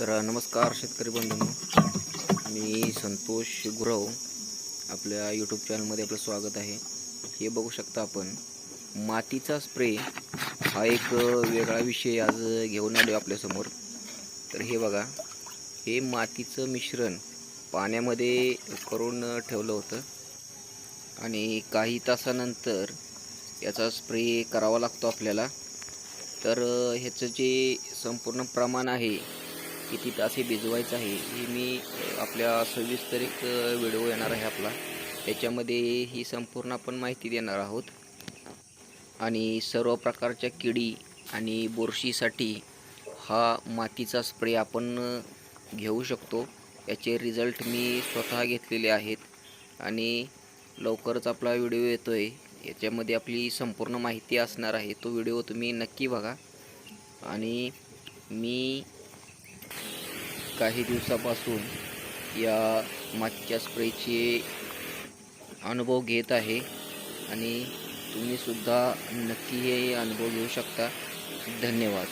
तर नमस्कार शेतकरी बंधूंनो. मी संतोष गुरव. आपल्या यूट्यूब चॅनलमध्ये आपलं स्वागत आहे. हे बघू शकता आपण मातीचा स्प्रे हा एक वेगळा विषय आज घेऊन आलो आपल्यासमोर. तर हे बघा हे मातीचं मिश्रण पाण्यामध्ये करून ठेवलं होतं. आणि काही तासानंतर याचा स्प्रे करावा लागतो आपल्याला. तर ह्याचं जे संपूर्ण प्रमाण आहे किती तास हे भिजवायचं आहे हे मी आपल्या सविस्तर एक व्हिडिओ येणार आहे आपला. त्याच्यामध्ये ही संपूर्ण आपण माहिती देणार आहोत. आणि सर्व प्रकारच्या किडी आणि बुरशीसाठी हा मातीचा स्प्रे आपण घेऊ शकतो. याचे रिझल्ट मी स्वतः घेतलेले आहेत. आणि लवकरच आपला व्हिडिओ येतो आहे याच्यामध्ये आपली संपूर्ण माहिती असणार आहे. तो व्हिडिओ तुम्ही नक्की बघा. आणि मी काही दिवसापासून या मागच्या स्प्रेचे अनुभव घेत आहे आणि तुम्हीसुद्धा नक्की हे अनुभव घेऊ शकता. धन्यवाद.